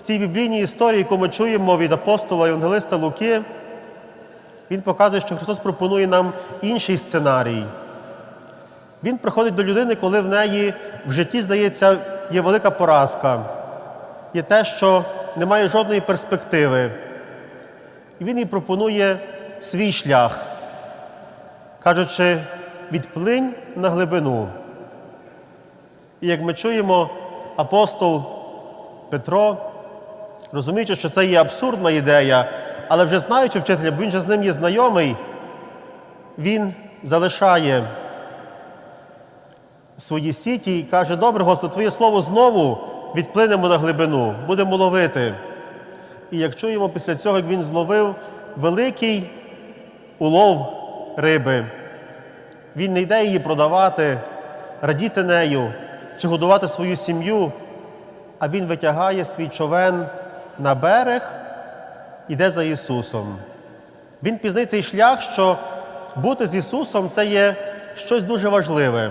в цій біблійній історії, яку ми чуємо від апостола Євангелиста Луки, він показує, що Христос пропонує нам інший сценарій. Він приходить до людини, коли в неї в житті, здається, є велика поразка, є те, що немає жодної перспективи. І він їй пропонує свій шлях, кажучи, відплинь на глибину. І як ми чуємо, апостол Петро, розуміючи, що це є абсурдна ідея, але вже знаючи вчителя, бо він же з ним є знайомий, він залишає свої сіті і каже: Добре, Господи, Твоє слово знову відплинемо на глибину, будемо ловити. І як чуємо після цього, як він зловив великий улов риби, він не йде її продавати, радіти нею чи годувати свою сім'ю, а він витягає свій човен на берег, іде за Ісусом. Він пізнає цей шлях, що бути з Ісусом це є щось дуже важливе.